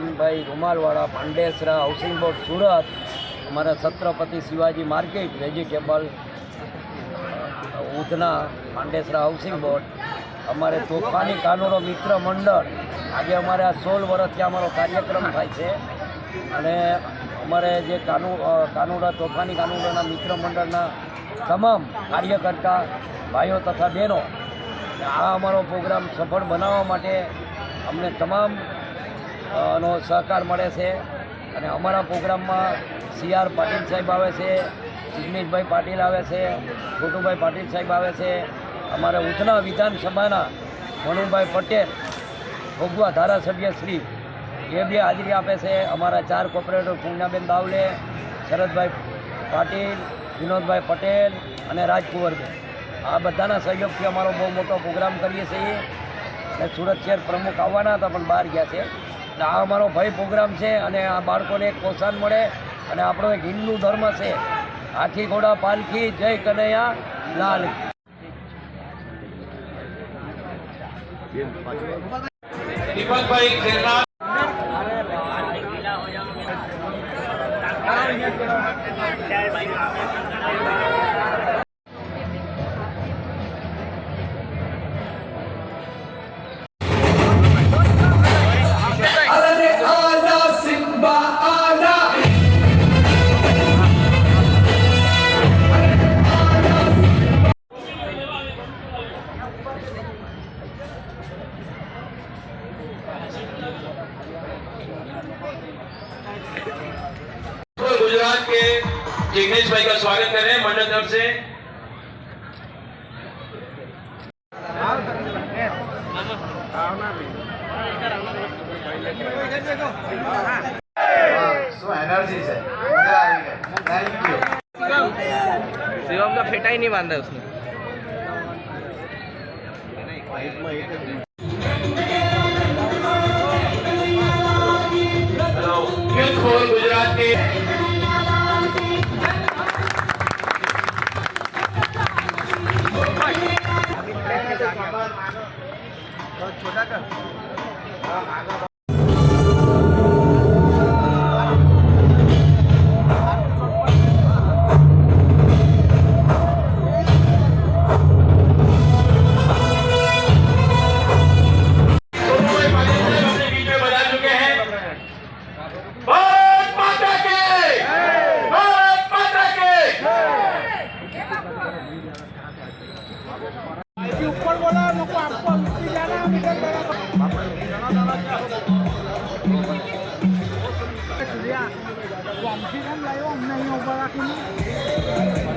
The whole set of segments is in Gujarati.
રામભાઈ રૂમાલવાળા, પાંડેસરા હાઉસિંગ બોર્ડ સુરત, અમારા Chhatrapati Shivaji market vegetable Udhna, Pandesara housing board અમારે તોફાની કાનૂનો મિત્ર મંડળ. આજે અમારે આ સોળ વર્ષથી અમારો કાર્યક્રમ થાય છે. અને અમારે જે કાનુ કાનૂડા તોફાની કાનૂનોના મિત્ર મંડળના તમામ કાર્યકર્તા, ભાઈઓ તથા બહેનો, આ અમારો પ્રોગ્રામ સફળ બનાવવા માટે અમને તમામ નો સહકાર મળે છે. અને અમારા પ્રોગ્રામમાં સી આર પાટીલ સાહેબ આવે છે, જિગ્નેશભાઈ પાટીલ આવે છે, છોટુભાઈ પાટીલ સાહેબ આવે છે, અમારા ઉધના વિધાનસભાના મનુભાઈ પટેલ, ભોગવા ધારાસભ્ય શ્રી એ બી હાજરી આપે છે, અમારા ચાર કોર્પોરેટર પૂર્ણાબેન દાવલે, શરદભાઈ પાટીલ, વિનોદભાઈ પટેલ અને રાજકુંવરભાઈ આ બધાના સહયોગથી અમારો બહુ મોટો પ્રોગ્રામ કરીએ છીએ. અને સુરત શહેર પ્રમુખ આવવાના હતા, પણ બહાર ગયા છે. એટલે આ અમારો ભય પ્રોગ્રામ છે અને આ બાળકોને એક પ્રોત્સાહન મળે અને આપણો એક હિન્દુ ધર્મ છે. હાથી ઘોડા પાલખી જય કનૈયા લાલ. દીપકભાઈ ખેરનાર. तो गुजरात के जिग्नेश भाई का स्वागत करें मंडल तरफ़ से। एनर्जी से। थैंक यू शिवम का फेटा ही नहीं बांधा उसने। हेलो यूथ फॉर หวังที่ทำไรว่าในโอบาราคุณ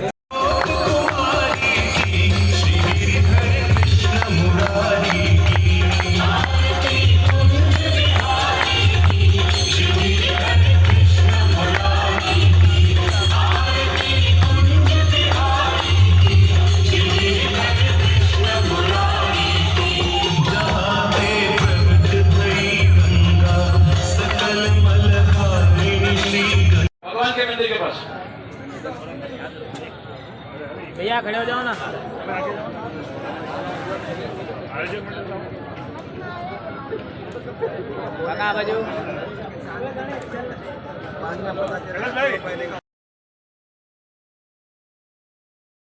यहाँ खड़े हो जाओ ना काका बाजू